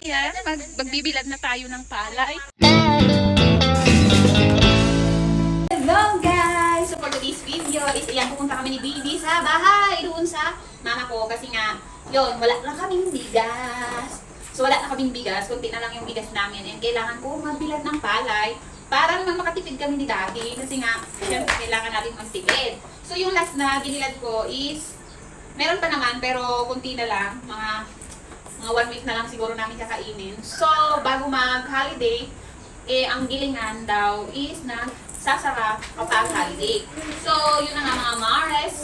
Yan, mag magbibilad na tayo ng palay. Hello guys! So for today's video is ayan, pupunta kami ni Baby sa bahay doon sa mama ko kasi nga, yun, wala lang kaming bigas. So wala na kaming bigas, kunti na lang yung bigas namin and kailangan ko magbilad ng palay para naman makatipid kami ni Daddy kasi nga, syempre kailangan natin magtipid. So yung last na binilad ko is, meron pa naman pero kunti na lang, mga mga one week na lang siguro namin kakainin. So, bago mag-holiday, eh, ang gilingan daw is na sasara kapag holiday. So, yun na nga mga Mares,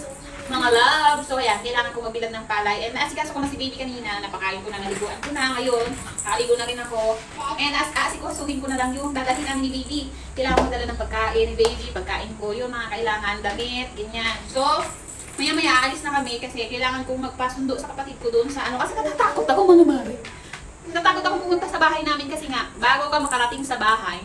mga love. So, ayan, kailangan ko magbilad ng palay. And naasikaso ko na si baby kanina, napakain ko na, naliguan ko na ngayon. Kaligo na rin ako. And as asikasuhin ko na lang yung dadalhin namin ni baby. Kailangan ko dala ng pagkain ni baby, pagkain ko, yung mga kailangan, damit, ganyan. So, maya maya alis na kami kasi kailangan kong magpasundo sa kapatid ko doon sa ano. Kasi natatakot ako mga mare. Natatakot ako pumunta sa bahay namin kasi nga, bago ka makarating sa bahay,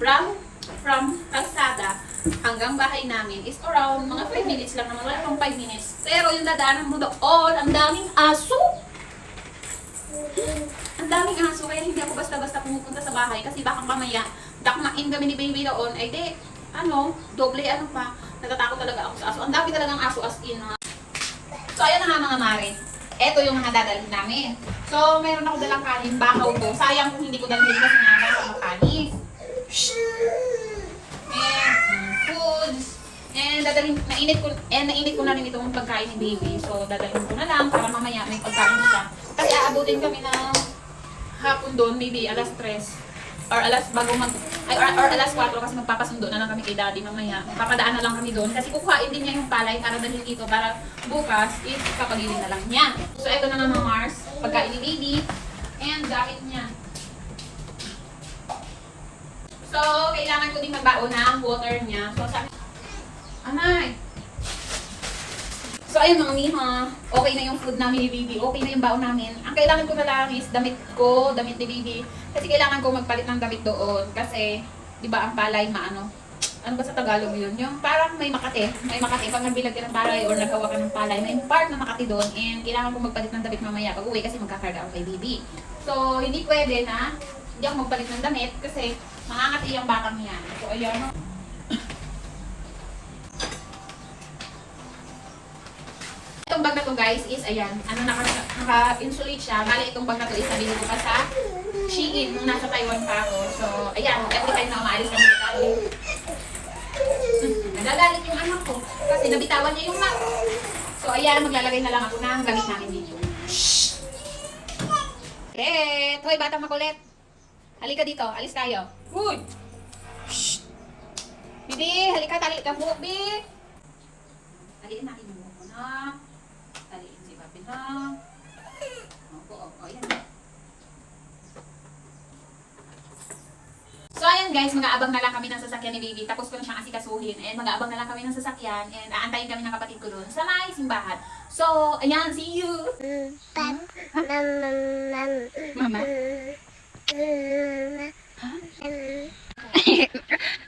from, from kalsada hanggang bahay namin is around mga 5 minutes lang naman, wala pang 5 minutes. Pero yung dadaanan mo doon, ang daming aso! Ang daming aso, kaya hindi ako basta-basta pumupunta sa bahay kasi baka mamaya, dakmain kami ni baby doon, ay di, ano, doble ano pa, natatakot talaga ako sa aso. Ang dami talagang aso as in. mga- So, ayan na nga mga mare. Ito yung mga dadalhin namin. So, meron ako dalang kanin, bakaw to. Sayang kung hindi ko dalhin kasi nga baka makanis. And, foods. And dadalhin, nainit ko, and nainit ko na rin itong pagkain ni baby. So, dadalhin ko na lang para mamaya may pagkain siya. Kasi aabutin kami ng hapon doon, maybe alas 3 or alas bago mag ay, or, or alas 4 kasi magpapasundo na lang kami kay daddy mamaya. Papadaan na lang kami doon kasi kukuhain din niya yung palay para dalhin dito para bukas is kapagilin na lang niya. So ito na naman Mars, pagkain ni baby and gamit niya. So, kailangan ko din magbaon ng water niya. So, sabi, Anay, So ayun mga miha, okay na yung food namin ni Bibi, okay na yung baon namin. Ang kailangan ko na lang is damit ko, damit ni Bibi. Kasi kailangan ko magpalit ng damit doon kasi 'di ba ang palay maano? Ano ba sa Tagalog yun? Yung parang may makati, may makati. Pag nagbilag ka ng palay or naghawa ka ng palay, may part na makati doon and kailangan ko magpalit ng damit mamaya pag uwi kasi magkakarga ako kay Bibi. So, hindi pwede na hindi ako magpalit ng damit kasi mangangati yung batang yan. So, ayun. Bag na to guys is ayan, ano naka, naka-insulate siya. Bali itong bag na to is nabili ko pa sa Shein nung nasa Taiwan pa ako. So ayan, every time na umaalis kami Taiwan. Nagagalit yung anak ko kasi nabitawan niya yung map. So ayan, maglalagay na lang ako ng gamit namin dito. Red! Hoy, batang makulit! Halika dito, alis tayo. Uy! Shh! Bibi, halika, tali ka buhok, Bi! Taliin natin yung mo na. Opo, opo, yan. So ayan guys, mag-aabang na lang kami ng sasakyan ni Baby. Tapos ko na siyang asikasuhin. And mag-aabang na lang kami ng sasakyan. And aantayin kami ng kapatid ko doon sa may simbahan. So, ayan, see you! Mama?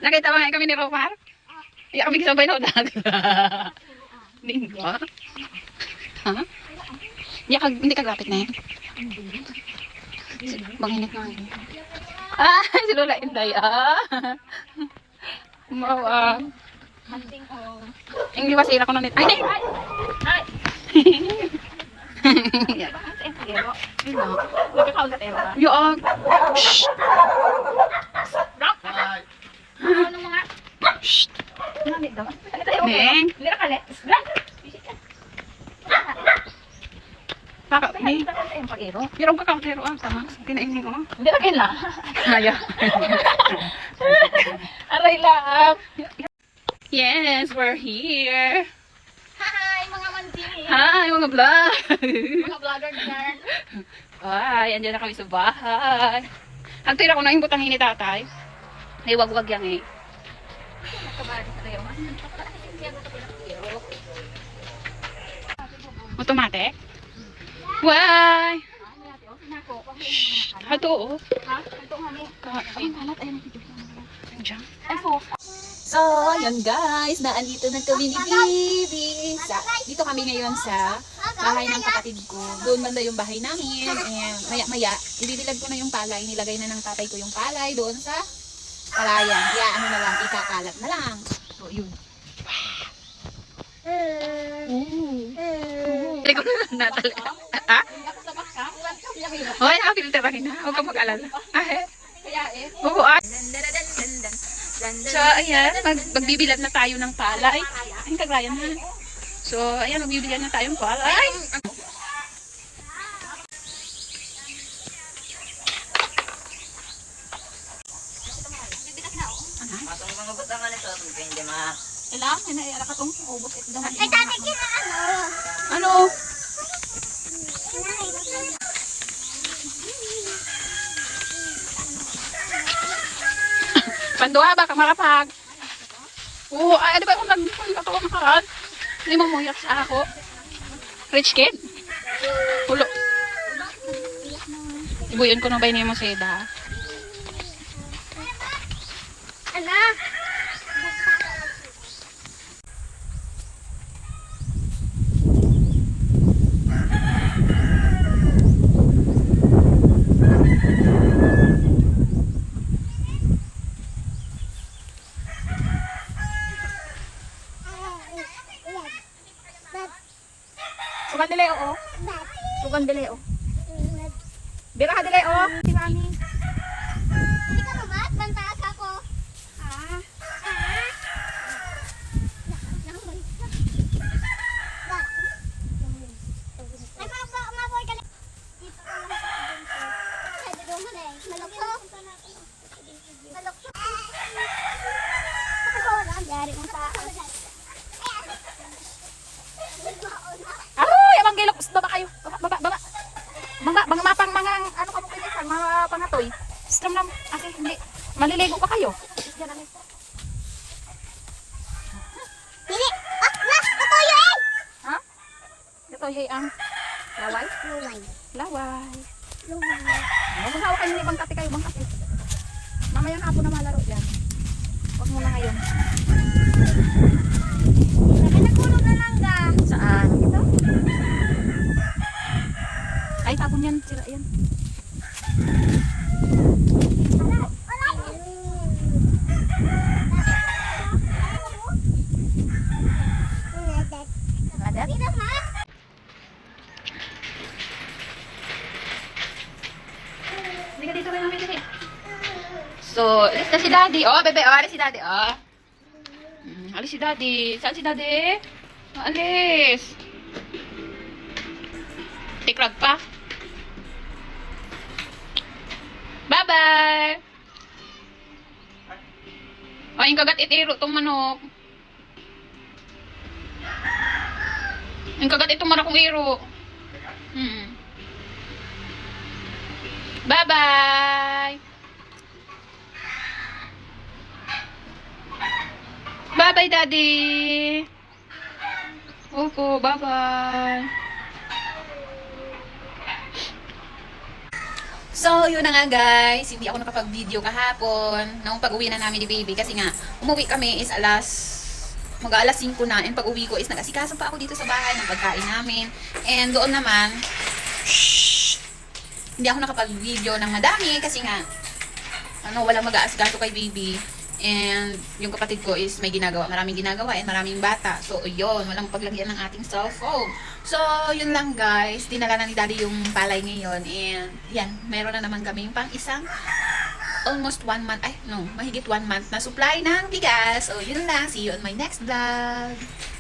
Nakita ba nga kami ni Romar? Iya kami sabay na udag. Linggo? Ha? Iya kag hindi kag lapit na yan. Banginit na yun. Ah, si Lola Inday ah. Mawa. Ang liwasira ko na nito. Ay, ay! Ay! Yo, ah. Shh. Ano mga? Shh. Neng. Baka, ni. Pero ka kautero ah, sama. Tinainin ko. Hindi na kailan. Kaya. Aray lang. Yes, we're here. Hi, mga manting. Hi, mga vlog. Mga vlogger dyan. Ay, andyan na kami sa bahay. Agtira ko na yung butang ni tatay. Ay, wag-wag yan eh. Automatic? Why? Hato oh. Ay, po. So, ayun guys, naandito na kami ni Baby. Sa, dito kami ngayon sa bahay ng kapatid ko. Doon banda yung bahay namin. And maya-maya, ibibilad ko na yung palay. Nilagay na ng tatay ko yung palay doon sa palayan. Kaya ano na lang, ikakalat na lang. So, yun. Hindi ko na talaga. Ha? Hoy, nakapilterahin na. Huwag kang mag-alala. Ah, eh. Eh. Oo, ah. So, ayan, mag magbibilad na tayo ng palay. Ay, kaglayan na. So, ayan, magbibilad na tayong palay. Kailangan, may naiala ka tong ubos. Ay, tati, kina ano? Ano? Panduha ba ka marapag? Oo, ay, di ba kung nag-phone ka to makaran? Hindi mo muyak sa ako. Rich kid? Pulo. Ibuyon ko na ba mo seda? Anak! Sugan dili, oo. Sugan dili, oo. Bira ka dili, oo. Si mami. Hindi ka mamat? Bantaas ako. Ah. Ay, mga maboy ka lang. Dito ka lang sa Pwede doon mo na eh. Malukso. Malukso. Kasi ko wala. Yari mo sa akin. Aroy, abang gilok. Baba kayo. Baba, baba, baba. Mga, mga mapang, mga, ano ka po pilihan, mga pangatoy. Stram lang. Kasi hindi. Maliligo pa kayo. Dili! Ah! Mas! Katuyo eh! Ha? Ito, hey, ang laway. Luway. Laway. Luway. Huwag mo hawakan yung ibang kape kayo, ibang kape. Mamaya na po na malaro yan. Huwag mo na ngayon. Sabi nagkulog na lang ka. Saan? Ito? Ay, tapon yan. Sira yan. Hindi ka dito kayo namin dito. So, alis na si daddy. Oh, bebe, oh, alis si daddy. Oh. Mm, alis si daddy. Saan si daddy? Oh, alis. Tikrag pa. Bye-bye. Oh, yung kagat itiro tong manok. Yung kagat itong manok kong iro. Hmm. Bye-bye. Bye-bye, Daddy. Opo, bye-bye. So, yun na nga guys. Hindi ako nakapag-video kahapon. Nung pag-uwi na namin ni baby. Kasi nga, umuwi kami is alas mag alas 5 na and pag uwi ko is nag-asikaso pa ako dito sa bahay ng pagkain namin and doon naman shh, hindi ako nakapag-video ng madami kasi nga ano, walang mag-aasikaso kay baby and yung kapatid ko is may ginagawa, maraming ginagawa and maraming bata so yun, walang paglagyan ng ating cellphone so yun lang guys, dinala na ni daddy yung palay ngayon and yan, meron na naman kaming pang isang almost one month, ay no, mahigit one month na supply ng bigas. So, yun lang. See you on my next vlog.